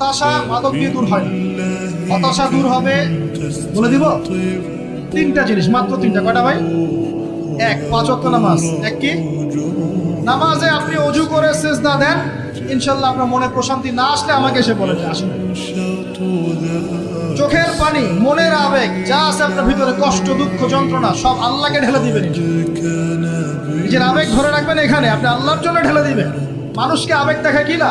হতাশা মাদক দিয়ে দূর হয়। হতাশা দূর হবে বলে দিব? তিনটা জিনিস মাত্র তিনটা। কয়টা ভাই? এক পাঁচ ওয়াক্ত নামাজ। এক কি? নামাজে আপনি অজু করে সেজদা দেন ইনশাল্লাহ আপনার মনে প্রশান্তি না আসলে আমাকে এসে বলে যে আসেন চোখের পানি মনের আবেগ যা আছে আপনার ভিতরে কষ্ট দুঃখ যন্ত্রণা সব আল্লাহকে ঢেলে দিবেন। নিজের আবেগ ধরে রাখবেন এখানে আপনি আল্লাহর জন্য ঢেলে দিবেন। মানুষকে আবেগ দেখা কি না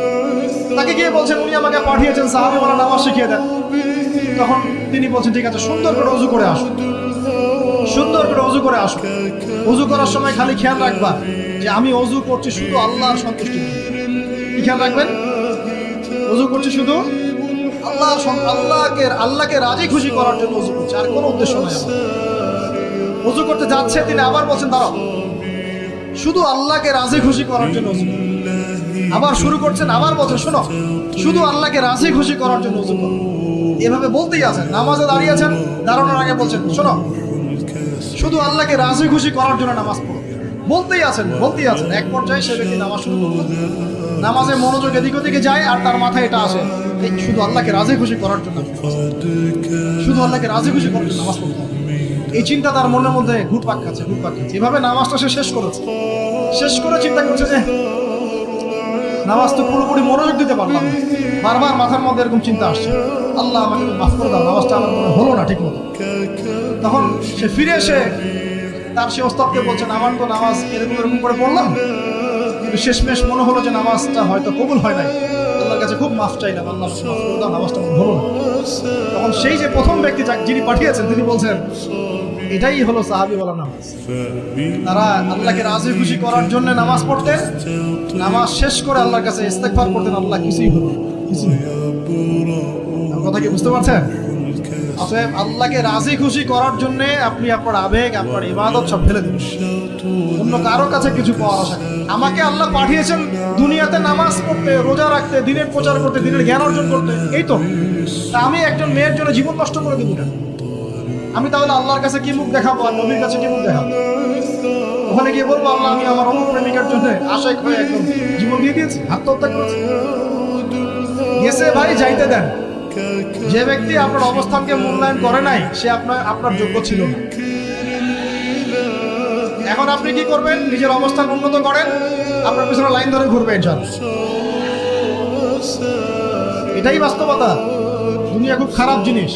তাকে গিয়ে বলছেন, উনি আমাকে পাঠিয়েছেন সাহাবি বলা নামাজ শিখিয়ে দেন। তখন তিনি বলছেন, ঠিক আছে, সুন্দর করে অজু করে আসুন সুন্দর করে অজু করে আসুন অজু করার সময় খালি খেয়াল রাখবা যে আমি অজু করছি শুধু আল্লাহর সন্তুষ্টি কি খেয়াল রাখবেন? অজু করছি শুধু আল্লাহ আল্লাহকে আল্লাহকে রাজি খুশি করার জন্য অজু করছে, আর কোনো উদ্দেশ্য নাই অজু করতে যাচ্ছে তিনি, আবার বলছেন, দাঁড়াও। শুধু আল্লাহকে রাজি খুশি করার জন্য অজু। আবার শুরু করছেন, আবার বলছেন, শোনো, শুধু আল্লাহকে রাজি খুশি করার জন্য অজু করো। এভাবে বলতেই আছেন নামাজে দাঁড়িয়েছেন দাঁড়ানোর আগে বলছেন, শোনো, শুধু আল্লাহকে রাজি খুশি করার জন্য নামাজ পড়ো। বলতেই আছেন বলতেই আছেন, এক পর্যায়ে সে ব্যক্তি নামাজ শুরু করল। নামাজে মনোযোগ এদিক ওদিকে যায় আর তার মাথায় এটা আসে শুধু আল্লাহকে রাজি খুশি করার জন্য। শুধু আল্লাহকে রাজি খুশি করার জন্য নামাজ পড়তে এই চিন্তা তার মনের মধ্যে ঘুরপাক খাচ্ছে ঘুরপাক খাচ্ছে। এভাবে নামাজটা সে শেষ করেছে। শেষ করে চিন্তা করছে যে নামাজ তো পুরোপুরি মনোযোগ দিতে পারলাম না। বারবার মাথার মধ্যে এরকম চিন্তা আসছে। আল্লাহ আমাকে মাফ করে দাও, নামাজটা আমার মনে হলো না ঠিক মতো তখন সে ফিরে এসে তার সে ওস্তাদকে বলছেন আমার তো নামাজ, এরকম এরকম করে পড়লাম? কিন্তু শেষমেশ মনে হলো যে নামাজটা হয়তো কবুল হয় নাই। আল্লাহর কাছে খুব মাফ আল্লাহ মাফ করে দাও, নামাজটা হলো না। তখন সেই যে প্রথম ব্যক্তি যাক- যিনি পাঠিয়েছেন, তিনি বলছেন এটাই হলো সাহাবি বলা নামাজ। তারা আল্লাহকে রাজি খুশি করার জন্য নামাজ পড়তেন। নামাজ শেষ করে আল্লাহর কাছে ইস্তেগফার করতেন, আল্লাহ কিছুই হলো কথা কি বুঝতে পারছেন? অতএব আল্লাহকে রাজি খুশি করার জন্য আপনি আপনার আবেগ, আপনার ইবাদত সব ফেলে দিন। অন্য কারও কাছে কিছু পাওয়ার আশা আমাকে আল্লাহ পাঠিয়েছেন দুনিয়াতে নামাজ পড়তে, রোজা রাখতে, দিনের প্রচার করতে, দিনের জ্ঞান অর্জন করতে। এই তো আমি একজন মেয়ের জন্য জীবন নষ্ট করে দিব কেন? আমি তাহলে আল্লাহর কাছে কি মুখ দেখাবো আর নবীর কাছে কি মুখ দেখাবো? ওখানে গিয়ে বলব, আল্লাহ, আমি আমার অমুক প্রেমিকার জন্য আশায় হয়ে একদম জীবন দিয়ে দিয়েছি, আত্মহত্যা করেছি। গেছে ভাই, যাইতে দেন। যে ব্যক্তি আপনার অবস্থানকে মূল্যায়ন করে নাই, সে আপনার আপনার যোগ্য ছিল না। এখন আপনি কি করবেন? নিজের অবস্থান উন্নত করেন, আপনার পিছনে লাইন ধরে ঘুরবে ইনশাল্লাহ এটাই বাস্তবতা। দুনিয়া খুব খারাপ জিনিস।